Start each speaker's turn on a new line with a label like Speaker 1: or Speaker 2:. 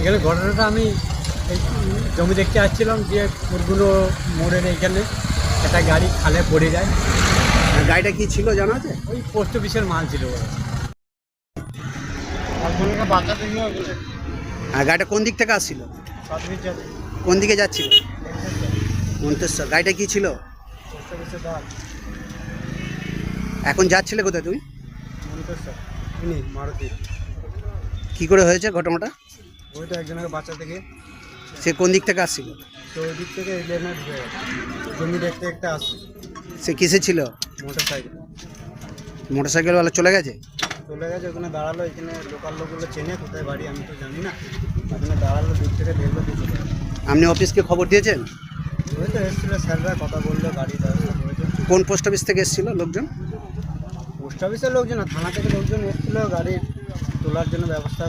Speaker 1: এখানে ঘটনাটা আমি জমি দেখতে আসছিলাম যে পুরগুলো মোড়ের এখানে। একটা গাড়ি খালে পড়ে যায়।
Speaker 2: আর গাড়িটা কি ছিল জানা আছে?
Speaker 1: ওই পোস্ট অফিসের মাল ছিল। বাচ্চাদের
Speaker 2: গাড়িটা কোন দিক থেকে আসছিল? কোন দিকে যাচ্ছিল? মন্তেশ্বর। গাড়িটা কি ছিল? এখন যাচ্ছিলে কোথায় তুমি?
Speaker 1: মারুতি।
Speaker 2: কি করে হয়েছে ঘটনাটা?
Speaker 1: ওইটা একজনকে বাচ্চা থেকে।
Speaker 2: সে কোন দিক থেকে আসছিল?
Speaker 1: তো ওই দিক থেকে গেছে। জমি দেখতে দেখতে আসছে।
Speaker 2: সে কিসে ছিল?
Speaker 1: মোটর সাইকেল
Speaker 2: মোটর সাইকেলওয়ালা চলে গেছে?
Speaker 1: চলে গেছে ওখানে দাঁড়াল এখানে লোকাল লোকগুলো চেনে কোথায় বাড়ি আমি তো জানি না। ওখানে দাঁড়াল দূর থেকে দেখল দিয়ে চলে
Speaker 2: আপনি অফিসকে খবর দিয়েছেন?
Speaker 1: ওই তো এসেছিল স্যাররা কথা বলল গাড়ি ব্যবস্থা করেছে।
Speaker 2: কোন পোস্ট অফিস থেকে এসেছিল লোকজন?
Speaker 1: পোস্ট অফিসের লোকজন না থানা থেকে লোকজন এসেছিল গাড়ি তোলার জন্য ব্যবস্থা